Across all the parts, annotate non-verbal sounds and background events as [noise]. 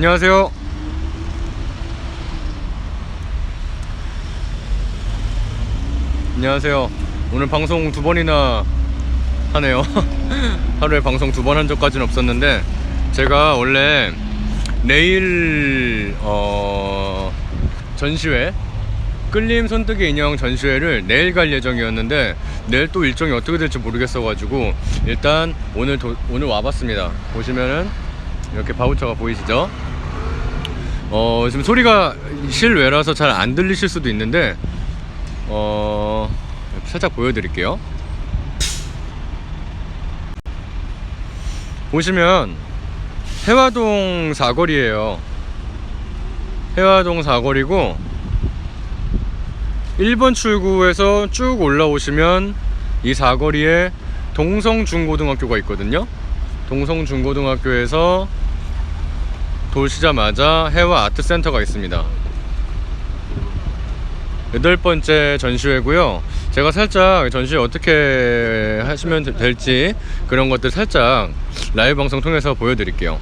안녕하세요. 안녕하세요. 오늘 방송 두 번이나 하네요. [laughs] 하루에 방송 두 번 한 적까지는 없었는데 제가 원래 내일 어 전시회 끌림 손뜨기 인형 전시회를 내일 갈 예정이었는데 내일 또 일정이 어떻게 될지 모르겠어가지고 일단 오늘 도, 오늘 와봤습니다. 보시면은 이렇게 바우처가 보이시죠? 어 지금 소리가 실외라서 잘 안 들리실 수도 있는데 어 살짝 보여드릴게요. 보시면 해화동 사거리예요. 해화동 사거리고 1번 출구에서 쭉 올라오시면 이 사거리에 동성중고등학교가 있거든요. 동성중고등학교에서 도시자마자 해와 아트센터가 있습니다. 여덟 번째 전시회고요. 제가 살짝 전시회 어떻게 하시면 되- 될지 그런 것들 살짝 라이브 방송 통해서 보여드릴게요.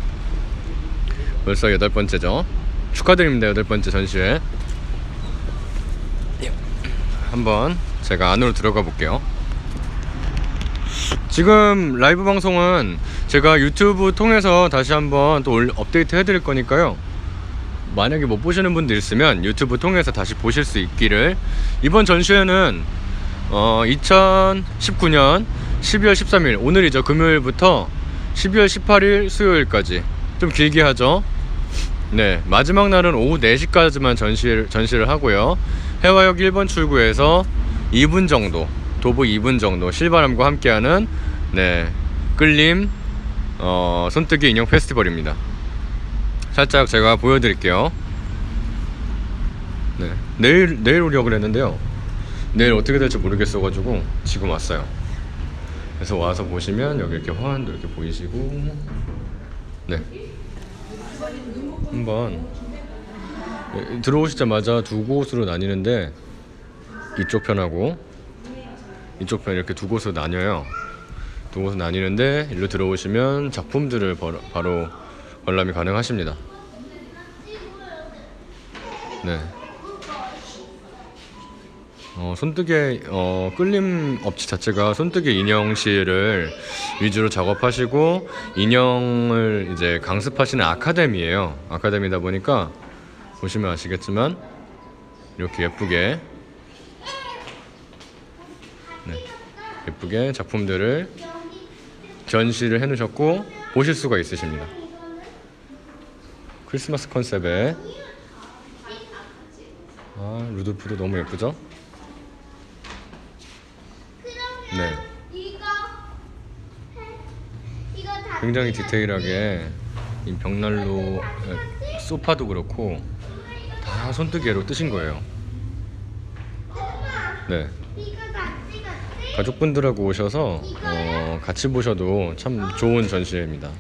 벌써 여덟 번째죠. 축하드립니다. 여덟 번째 전시회. 한번 제가 안으로 들어가 볼게요. 지금 라이브 방송은 제가 유튜브 통해서 다시 한번 또 올- 업데이트 해드릴 거니까요. 만약에 못 보시는 분들 있으면 유튜브 통해서 다시 보실 수 있기를. 이번 전시회는 어, 2019년 12월 13일 오늘이죠 금요일부터 12월 18일 수요일까지. 좀 길게 하죠? 네 마지막 날은 오후 4시까지만 전시를, 전시를 하고요. 해화역 1번 출구에서 2분 정도 도보 2분 정도 실바람과 함께하는 네 끌림 어, 손뜨기 인형 페스티벌입니다 살짝 제가 보여드릴게요. 네, 내일 내일 오려고 그랬는데요. 내일 어떻게 될지 모르겠어가지고 지금 왔어요. 그래서 와서 보시면 여기 이렇게 화환도 이렇게 보이시고, 네, 한번 네, 들어오시자마자 두 곳으로 나뉘는데 이쪽 편하고 이쪽 편 이렇게 두 곳으로 나뉘어요. 두 곳으로 나뉘는데 일로 들어오시면 작품들을 바로, 바로 관람이 가능하십니다. 네. 어, 손뜨개 어, 끌림 업체 자체가 손뜨개 인형실을 위주로 작업하시고 인형을 이제 강습하시는 아카데미예요. 아카데미다 보니까 보시면 아시겠지만 이렇게 예쁘게 네, 예쁘게 작품들을 전시를 해놓으셨고 보실 수가 있으십니다. 크리스마스 컨셉의 아 루돌프도 너무 예쁘죠? 네, 굉장히 디테일하게 이 벽난로 에, 소파도 그렇고 다 손뜨개로 뜨신 거예요. 네? 가족분들하고 오셔서 어, 같이 보셔도 참 좋은 전시회입니다.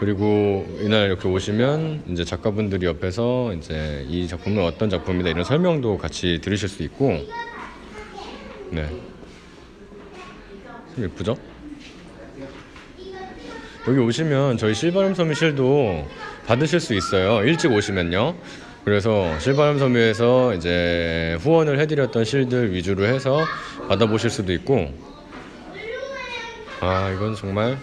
그리고 이날 이렇게 오시면 이제 작가분들이 옆에서 이제 이 작품은 어떤 작품이다 이런 설명도 같이 들으실 수 있고 네. 참 예쁘죠? 여기 오시면 저희 실바람 섬유 실도 받으실 수 있어요. 일찍 오시면요. 그래서 실바람 섬유에서 이제 후원을 해드렸던 실들 위주로 해서 받아보실 수도 있고 아 이건 정말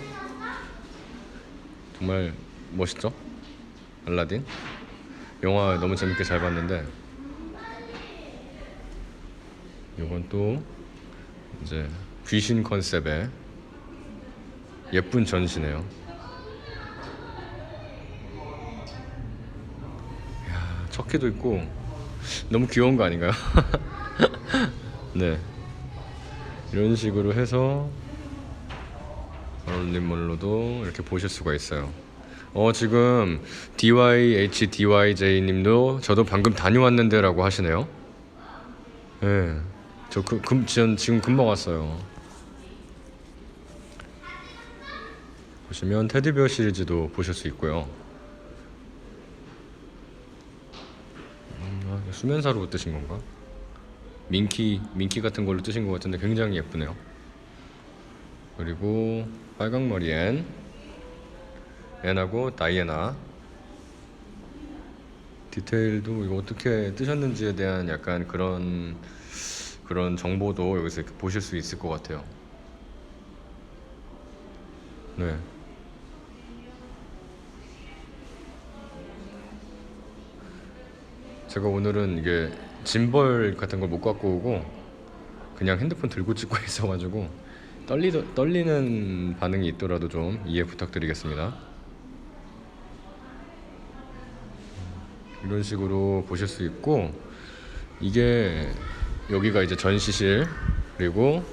정말 멋있죠? 알라딘 영화 너무 재밌게 잘 봤는데 이건 또 이제 귀신 컨셉의 예쁜 전시네요. 야 척키도 있고 너무 귀여운 거 아닌가요? [laughs] 네 이런 식으로 해서 마롤린몰로도 이렇게 보실 수가 있어요. 어 지금 DYHDYJ 님도 저도 방금 다녀왔는데 라고 하시네요. 예. 저 그, 금, 전 지금 금방 왔어요. 보시면 테디베어 시리즈도 보실 수 있고요. 음, 아, 이거 수면사로 뜨신 건가? 민키 민키 같은 걸로 뜨신 것 같은데 굉장히 예쁘네요. 그리고 빨강머리 앤 앤하고 다이애나 디테일도 이거 어떻게 뜨셨는지에 대한 약간 그런 그런 정보도 여기서 보실 수 있을 것 같아요. 네. 제가 오늘은 이게 짐벌 같은 걸 못 갖고 오고 그냥 핸드폰 들고 찍고 [laughs] 있어가지고 떨리 떨리는 반응이 있더라도 좀 이해 부탁드리겠습니다. 이런 식으로 보실 수 있고 이게 여기가 이제 전시실 그리고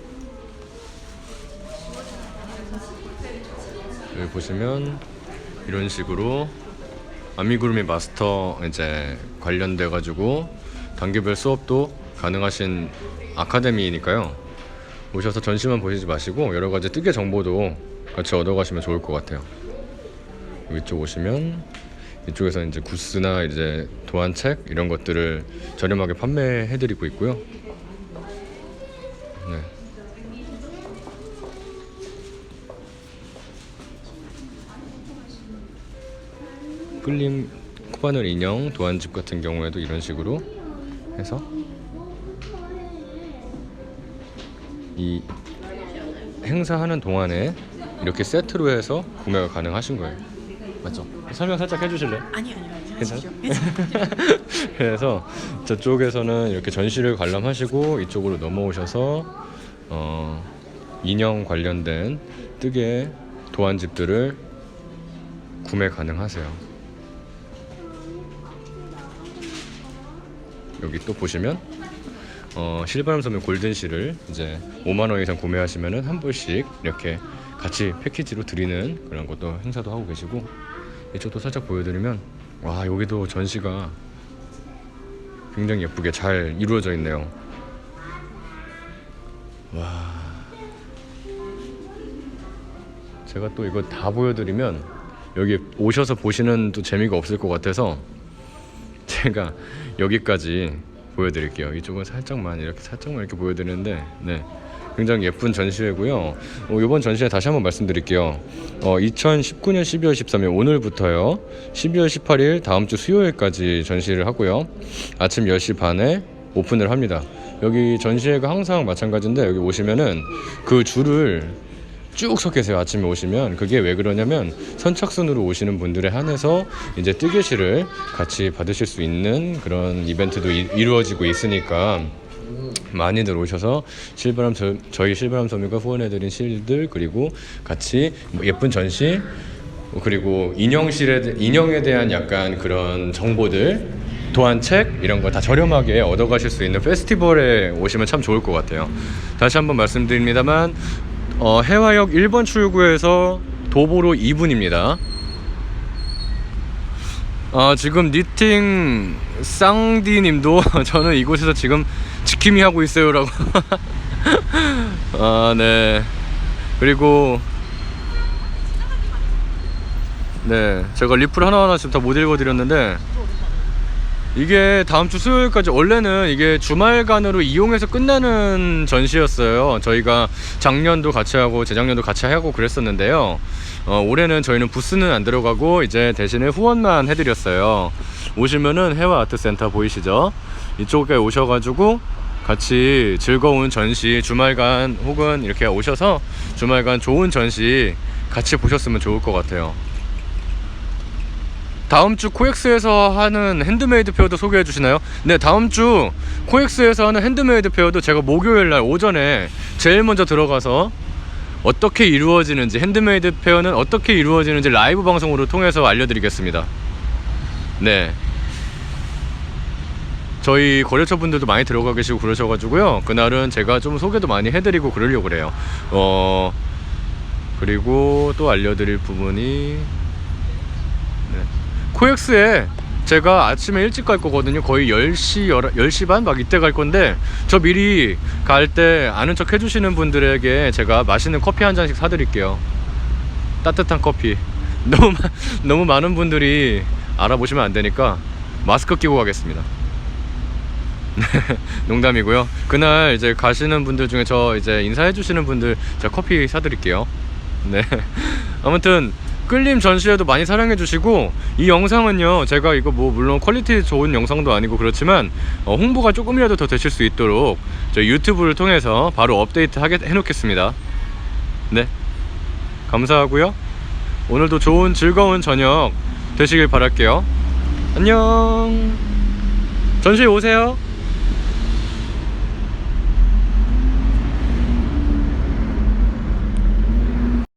여기 보시면 이런 식으로 아미구루미 마스터 이제 관련돼 가지고 단계별 수업도 가능하신 아카데미니까요. 오셔서 전시만 보시지 마시고 여러 가지 뜨개 정보도 같이 얻어가시면 좋을 것 같아요. 이쪽 오시면 이쪽에서 이제 구스나 이제 도안책 이런 것들을 저렴하게 판매해드리고 있고요. 네. 끌림 코바늘 인형 도안집 같은 경우에도 이런 식으로 해서 이 행사하는 동안에 이렇게 세트로 해서 구매가 가능하신 거예요. 맞죠? 설명 살짝 해주실래요? 아니 아니요 아니요. 괜찮아요? [laughs] 그래서 저쪽에서는 이렇게 전시를 관람하시고 이쪽으로 넘어오셔서 어, 인형 관련된 뜨개 도안집들을 구매 가능하세요. 여기 또 보시면 어, 실바람 섬유 골든실을 이제 5만 원 이상 구매하시면은 한 벌씩 이렇게 같이 패키지로 드리는 그런 것도 행사도 하고 계시고 이쪽도 살짝 보여드리면 와 여기도 전시가 굉장히 예쁘게 잘 이루어져 있네요. 와 제가 또 이거 다 보여드리면 여기 오셔서 보시는 또 재미가 없을 것 같아서 제가 여기까지 보여드릴게요. 이쪽은 살짝만 이렇게 살짝만 이렇게 보여드리는데, 네, 굉장히 예쁜 전시회고요. 어, 이번 전시회 다시 한번 말씀드릴게요. 어, 2019년 12월 13일 오늘부터요, 12월 18일 다음 주 수요일까지 전시를 하고요. 아침 10시 반에 오픈을 합니다. 여기 전시회가 항상 마찬가지인데 여기 오시면은 그 줄을 쭉서 계세요 아침에 오시면 그게 왜 그러냐면 선착순으로 오시는 분들에 한해서 이제 뜨개실을 같이 받으실 수 있는 그런 이벤트도 이, 이루어지고 있으니까 많이들 오셔서 실바람 저, 저희 실바람 섬유가 후원해드린 실들 그리고 같이 뭐 예쁜 전시 그리고 인형실에 대- 인형에 대한 약간 그런 정보들 도안책 이런 거 다 저렴하게 얻어가실 수 있는 페스티벌에 오시면 참 좋을 것 같아요. 다시 한번 말씀드립니다만 어, 해화역 1번 출구에서 도보로 2분입니다. 아, 지금 니팅 쌍디님도 [laughs] 저는 이곳에서 지금 지킴이 하고 있어요 라고. [laughs] 아, 네. 그리고 네, 제가 리플 하나하나 지금 다 못 읽어드렸는데 이게 다음 주 수요일까지 원래는 이게 주말간으로 이용해서 끝나는 전시였어요. 저희가 작년도 같이 하고 재작년도 같이 하고 그랬었는데요. 어, 올해는 저희는 부스는 안 들어가고 이제 대신에 후원만 해드렸어요. 오시면은 해와 아트센터 보이시죠? 이쪽에 오셔가지고 같이 즐거운 전시 주말간 혹은 이렇게 오셔서 주말간 좋은 전시 같이 보셨으면 좋을 것 같아요. 다음 주 코엑스에서 하는 핸드메이드 페어도 소개해 주시나요? 네, 다음 주 코엑스에서 하는 핸드메이드 페어도 제가 목요일 날 오전에 제일 먼저 들어가서 어떻게 이루어지는지 핸드메이드 페어는 어떻게 이루어지는지 라이브 방송으로 통해서 알려드리겠습니다. 네. 저희 거래처 분들도 많이 들어가 계시고 그러셔가지고요. 그날은 제가 좀 소개도 많이 해드리고 그러려고 그래요. 어, 그리고 또 알려드릴 부분이 네. 코엑스에 제가 아침에 일찍 갈 거거든요. 거의 10시, 10시 반 막 이때 갈 건데 저 미리 갈 때 아는 척 해주시는 분들에게 제가 맛있는 커피 한 잔씩 사드릴게요. 따뜻한 커피. [laughs] 너무, 마- 너무 많은 분들이 알아보시면 안 되니까 마스크 끼고 가겠습니다. [laughs] 농담이고요. 그날 이제 가시는 분들 중에 저 이제 인사해 주시는 분들 제가 커피 사드릴게요. 네. [laughs] 아무튼 끌림 전시회도 많이 사랑해 주시고 이 영상은요 제가 이거 뭐 물론 퀄리티 좋은 영상도 아니고 그렇지만 어, 홍보가 조금이라도 더 되실 수 있도록 저 유튜브를 통해서 바로 업데이트 하게 해 놓겠습니다. 네. 감사하고요. 오늘도 좋은 즐거운 저녁 되시길 바랄게요. 안녕. 전시회 오세요.